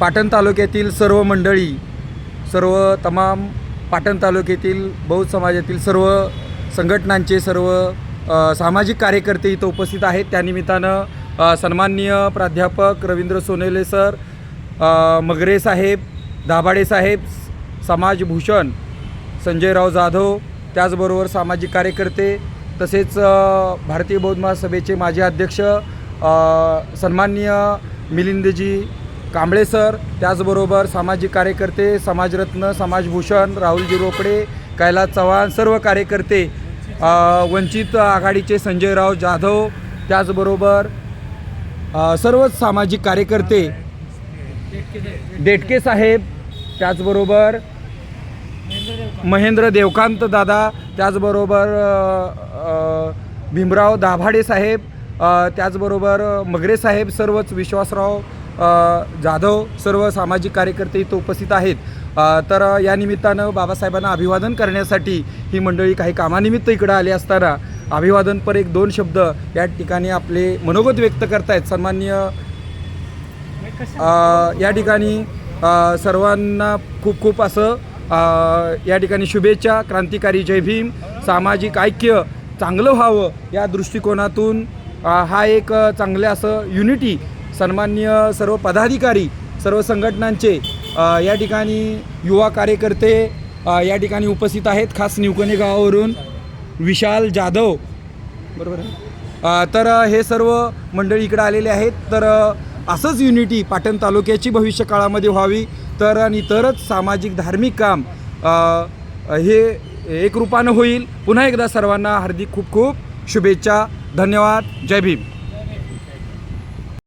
पाटण तालुक्यातील सर्व मंडळी सर्व तमाम पाटण तालुक्यातील बौद्ध समाजातील सर्व संघटनांचे सर्व सामाजिक कार्यकर्ते इथं उपस्थित आहेत. त्यानिमित्तानं सन्माननीय प्राध्यापक रवींद्र सोनेले सर मगरे साहेब दाभाडे साहेब समाजभूषण संजयराव जाधव त्याचबरोबर सामाजिक कार्यकर्ते तसेच भारतीय बौद्ध महासभेचे माजी अध्यक्ष सन्माननीय मिलिंदजी कांबळे सर त्याचबरोबर सामाजिक कार्यकर्ते समाजरत्न समाजभूषण राहुलजी रोकडे कैलास चव्हाण सर्व कार्यकर्ते वंचित आघाडीचे संजयराव जाधव त्याचबरोबर सर्वच सामाजिक कार्यकर्ते डेटके साहेब त्याचबरोबर महेंद्र देवकांत दादा त्याचबरोबर भीमराव दाभाडे साहेब त्याचबरोबर मगरे साहेब सर्वच विश्वासराव जाधव सर्व सामाजिक कार्यकर्ते इथं उपस्थित आहेत. तर या निमित्तानं बाबासाहेबांना अभिवादन करण्यासाठी ही मंडळी काही कामानिमित्त इकडं आली असताना अभिवादनपर एक दोन शब्द या ठिकाणी आपले मनोगत व्यक्त करतायत. आहेत अ, या ठिकाणी सर्वांना खूप खूप असं या ठिकाणी शुभेच्छा क्रांतिकारी जय भीम सामाजिक ऐक्य चांगलं व्हावं या दृष्टिकोनातून हा एक चांगलं असं युनिटी सन्माननीय सर्व पदाधिकारी सर्व संघटनांचे या ठिकाणी युवा कार्यकर्ते या ठिकाणी उपस्थित आहेत खास निवकणे गावावरून विशाल जाधव. बरोबर आहे? तर हे सर्व मंडळी इकडे आलेले आहेत. तर असंच युनिटी पाटण तालुक्याची भविष्य काळामध्ये व्हावी तर आणि तरच सामाजिक धार्मिक काम हे हे एकरूपानं होईल. पुन्हा एकदा सर्वांना हार्दिक खूप खूप शुभेच्छा. धन्यवाद. जय भीम.